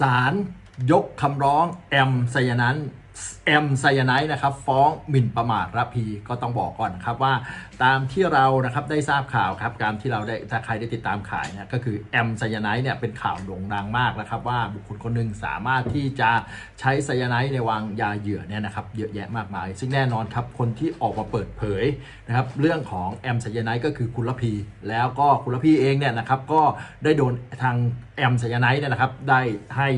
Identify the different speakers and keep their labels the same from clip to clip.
Speaker 1: ศาลยกคำร้องแอมไซยานัน แอมไซยาไนท์นะครับฟ้องหมิ่นประมาทระพีก็ต้องบอกก่อนนะครับว่าตามที่เรานะครับได้ทราบข่าวครับการที่เราได้ถ้าใครได้ติดตามข่ายเนี่ยก็คือแอมไซยาไนท์เนี่ยเป็นข่าวโด่งดังมากนะครับว่าบุคคลคนหนึ่งสามารถที่จะใช้ไซยาไนท์ในวางยาเหยื่อเนี่ยนะครับเยอะแยะมากมาย ซึ่งแน่นอนครับคนที่ออกมาเปิดเผยนะครับเรื่องของแอมไซยาไนท์ก็คือคุณระพี แล้วก็คุณระพีเองเนี่ยนะครับก็ได้โดนทางแอมไซยาไนท์เนี่ยนะครับได้ให้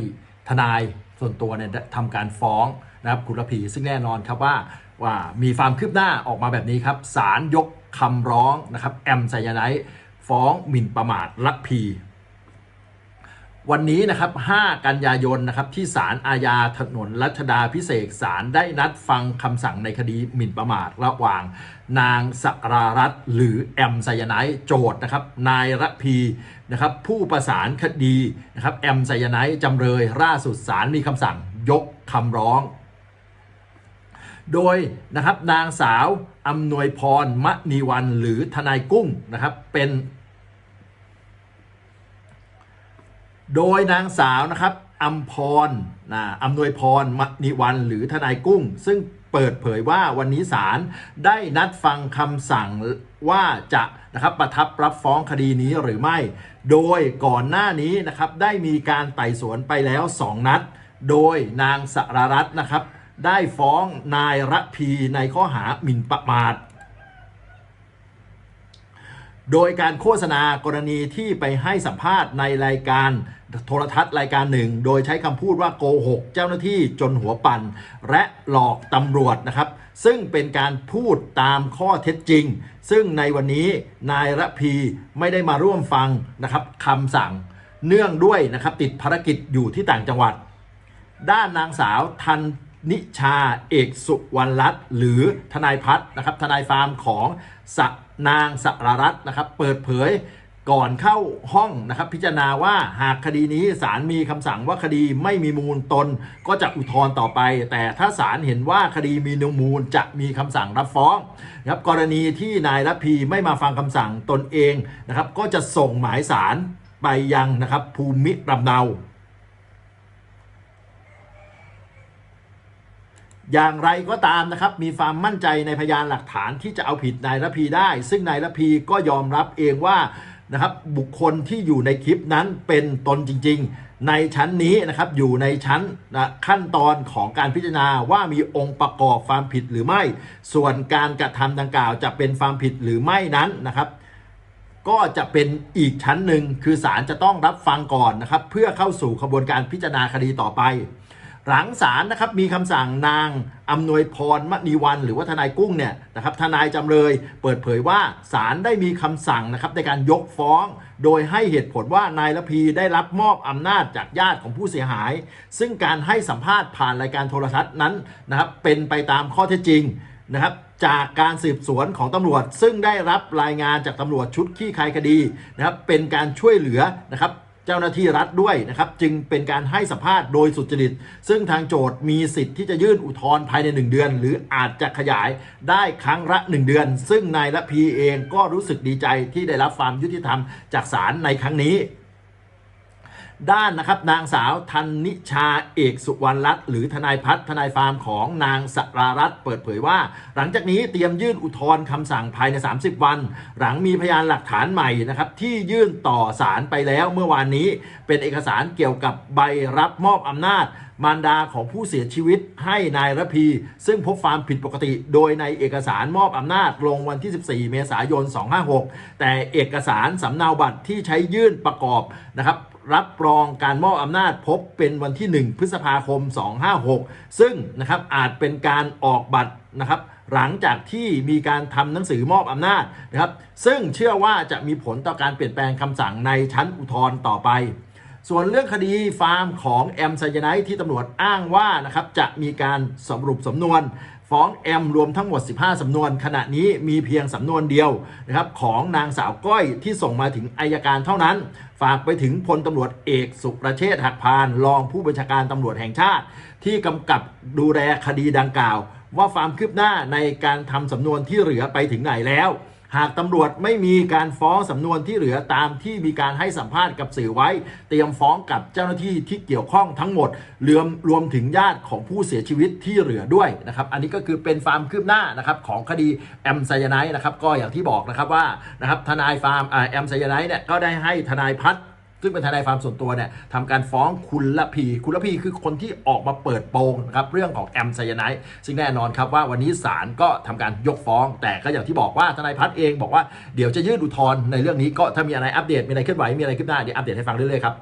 Speaker 1: ทนายส่วนตัวเนี่ยทำการฟ้อง นะครับคุณระพีซึ่งแน่นอนครับว่าว่ามีความคืบหน้าออกมาแบบนี้ครับศาลยกคำร้องนะครับแอมไซยาไนฟ้องหมิ่นประมาทระพี วันนี้นะครับ 5 กันยายนนะครับที่ศาลอาญาถนนรัชดาพิเศษศาลได้นัดฟังคำสั่งในคดีหมิ่นประมาทระหว่าง นางสรารัตน์หรือแอมไซยาไนโจทย์นะครับนายระพีนะครับผู้ประสานคดีนะครับแอมไซยาไนจำเลยล่าสุดศาลมีคำสั่งยกคำร้อง โดยนะครับนางสาวอำนวยพรมณีวันหรือทนายกุ้งนะครับเป็น โดยนางสาวนะครับอัมพรนะอำนวยพรมณีวันหรือทนายกุ้ง ซึ่งเปิดเผยว่าวันนี้ศาลได้นัดฟังคำสั่งว่าจะนะครับประทับรับฟ้องคดีนี้หรือไม่ โดยก่อนหน้านี้นะครับได้มีการไต่สวนไปแล้ว 2 นัด โดยนางสรารัตน์นะครับ ได้ฟ้องนายระพีในข้อหาหมิ่นประมาท โดยการโฆษณากรณีที่ไปให้สัมภาษณ์ในรายการโทรทัศน์รายการหนึ่ง โดยใช้คำพูดว่าโกหกเจ้าหน้าที่จนหัวปั่น และหลอกตำรวจนะครับ ซึ่งเป็นการพูดตามข้อเท็จจริง ซึ่งในวันนี้นายระพีไม่ได้มาร่วมฟังนะครับคำสั่งเนื่องด้วยนะครับติดภารกิจอยู่ที่ต่างจังหวัด ด้านนางสาวทัน นิชาเอกสุวรรณรัตน์หรือทนายพัฒน์นะครับทนายฟาร์มของสนางสรรัตน์นะครับเปิดเผยก่อนเข้าห้องนะครับพิจารณาว่าหากคดีนี้ศาลมีคำสั่งว่าคดีไม่มีมูลตนก็จะอุทธรณ์ต่อไป แต่ถ้าศาลเห็นว่าคดีมีมูลจะมีคำสั่งรับฟ้องนะครับกรณีที่นายรัพีไม่มาฟังคำสั่งตนเองนะครับก็จะส่งหมายศาลไปยังนะครับภูมิลำเนา อย่างไรก็ตามนะครับ มีความมั่นใจในพยานหลักฐานที่จะเอาผิดนายระพีได้ ซึ่งนายระพีก็ยอมรับเองว่านะครับบุคคลที่อยู่ในคลิปนั้นเป็นตนจริง ๆ ในชั้นนี้นะครับอยู่ในชั้นนะขั้นตอนของการพิจารณาว่ามีองค์ประกอบความผิดหรือไม่ ส่วนการกระทำดังกล่าวจะเป็นความผิดหรือไม่นั้นนะครับก็จะเป็นอีกชั้นหนึ่งคือศาลจะต้องรับฟังก่อนนะครับ เพื่อเข้าสู่ขบวนการพิจารณาคดีต่อไป หลังศาลนะครับมีคำสั่งนางอำนวยพรมณีวัน หรือว่าทนายกุ้งเนี่ยนะครับทนายจำเลยเปิดเผยว่าศาลได้มีคำสั่งนะครับในการยกฟ้อง โดยให้เหตุผลว่านายละพีได้รับมอบอำนาจจากญาติของผู้เสียหาย ซึ่งการให้สัมภาษณ์ผ่านรายการโทรทัศน์นั้นนะครับเป็นไปตามข้อเท็จจริงนะครับจากการสืบสวนของตำรวจ ซึ่งได้รับรายงานจากตำรวจชุดขี้คายคดีนะครับเป็นการช่วยเหลือนะครับ เจ้าหน้าที่รัฐด้วยนะครับจึงเป็นการให้สัมภาษณ์โดยสุจริต ซึ่งทางโจทย์มีสิทธิ์ที่จะยื่นอุทธรณ์ภายใน 1 เดือน หรืออาจจะขยายได้ครั้งละ 1 เดือน ซึ่งนายละพีเองก็รู้สึกดีใจที่ได้รับความยุติธรรมจากศาลในครั้งนี้ ด้านนะครับนางสาวทันนิชาเอกสุวรรณรัตน์หรือทนายพัฒน์ทนายฟาร์มของนางสรารัตน์เปิดเผยว่า หลังจากนี้เตรียมยื่นอุทธรณ์คำสั่งภายใน 30 วัน หลังมีพยานหลักฐานใหม่นะครับที่ยื่นต่อศาลไปแล้วเมื่อวานนี้เป็นเอกสารเกี่ยวกับใบรับมอบอำนาจมารดาของผู้เสียชีวิตให้นายระพี ซึ่งพบความผิดปกติ โดยในเอกสารมอบอำนาจลงวันที่ 14 เมษายน 256 แต่เอกสารสำเนาบัตรที่ใช้ยื่นประกอบนะครับ รับรองการมอบอำนาจพบเป็นวันที่ 1 พฤษภาคม 256 ซึ่งนะครับอาจเป็นการออกบัตรนะครับหลังจากที่มีการทำหนังสือมอบอำนาจนะครับ ซึ่งเชื่อว่าจะมีผลต่อการเปลี่ยนแปลงคำสั่งในชั้นอุทธรณ์ต่อไป ส่วนเรื่องคดีฟาร์มของแอมไซยาไนท์ที่ตำรวจอ้างว่านะครับจะมีการสรุปสำนวน ฟ้องแอมรวมทั้งหมด 15 สำนวน ขณะนี้มีเพียงสำนวนเดียวนะครับของนางสาวก้อยที่ส่งมาถึงอายการเท่านั้น ฝากไปถึงพลตำรวจเอกสุประเชษฐ์หักพาน รองผู้บัญชาการตำรวจแห่งชาติ ที่กำกับดูแลคดีดังกล่าว ว่าความคืบหน้าในการทำสำนวนที่เหลือไปถึงไหนแล้ว หากตำรวจไม่มีการฟ้องสำนวนที่เหลือตามที่มีการให้สัมภาษณ์กับสื่อไว้ เตรียมฟ้องกับเจ้าหน้าที่ที่เกี่ยวข้องทั้งหมดรวมรวมถึงญาติของผู้เสียชีวิตที่เหลือด้วยนะครับ อันนี้ก็คือเป็นฟาร์มคืบหน้านะครับของคดีแอมไซยาไนนะครับก็อย่างที่บอกนะครับว่านะครับทนายฟาร์มอ่าแอมไซยาไนเนี่ยก็ได้ให้ทนายพัฒ ซึ่งเป็นทนายฟาร์มส่วนตัวเนี่ยทำการฟ้องคุณละพี คุณละพีคือคนที่ออกมาเปิดโปงนะครับเรื่องของแอมไซยาไนท์ซึ่งแน่นอนครับว่าวันนี้ศาลก็ทำการยกฟ้อง แต่ก็อย่างที่บอกว่าทนายพัฒน์เองบอกว่าเดี๋ยวจะยื่นอุทธรณ์ในเรื่องนี้ก็ถ้ามีอะไรอัปเดตมีอะไรเคลื่อนไหวมีอะไรขึ้นหน้าเดี๋ยวอัปเดตให้ฟังเรื่อยๆครับ